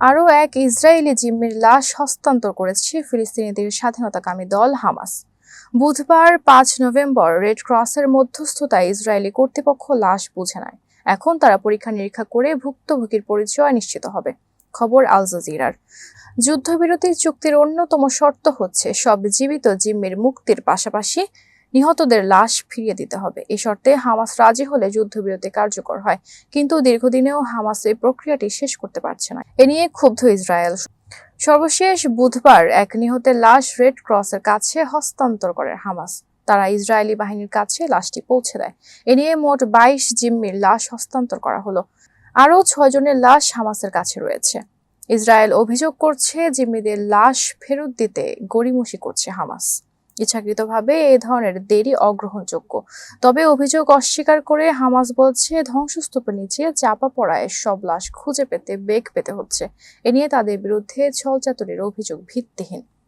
আরও এক ইসরায়েলি জিম্মির লাশ হস্তান্তর করেছে ফিলিস্তিনিদের স্বাধীনতাকামী দল হামাস। বুধবার পাঁচ নভেম্বর রেড ক্রসের মধ্যস্থতায় ইসরায়েলি কর্তৃপক্ষ লাশ বুঝে নেয়। এখন তারা পরীক্ষা নিরীক্ষা করে ভুক্তভোগীর পরিচয় নিশ্চিত হবে, খবর আল জাজিরার। যুদ্ধবিরতি চুক্তির অন্যতম শর্ত হচ্ছে সব জীবিত জিম্মির মুক্তির পাশাপাশি নিহতদের লাশ ফিরিয়ে দিতে হবে। এ শর্তে হামাস রাজি হলে যুদ্ধবিরতি কার্যকর হয়, কিন্তু দীর্ঘদিনেও হামাস এই প্রক্রিয়াটি শেষ করতে পারছে না। এ নিয়ে ক্ষুব্ধ ইসরায়েল। সর্বশেষ বুধবার এক নিহতের লাশ রেড ক্রসের কাছে হস্তান্তর করে হামাস। তারা ইসরায়েলি বাহিনীর কাছে লাশটি পৌঁছে দেয়। এ নিয়ে মোট বাইশ জিম্মির লাশ হস্তান্তর করা হলো। আরও ছয়জনের লাশ হামাসের কাছে রয়েছে। ইসরায়েল অভিযোগ করছে জিম্মিদের লাশ ফেরত দিতে গড়িমসি করছে হামাস। ইচ্ছাকৃতভাবে এ ধরনের দেরি অগ্রহণযোগ্য। তবে অভিযোগ অস্বীকার করে হামাস বলছে ধ্বংসস্তূপের নিচে চাপা পড়ায় সব লাশ খুঁজে পেতে বেগ পেতে হচ্ছে। এ নিয়ে তাদের বিরুদ্ধে ছলচাতুরির অভিযোগ ভিত্তিহীন।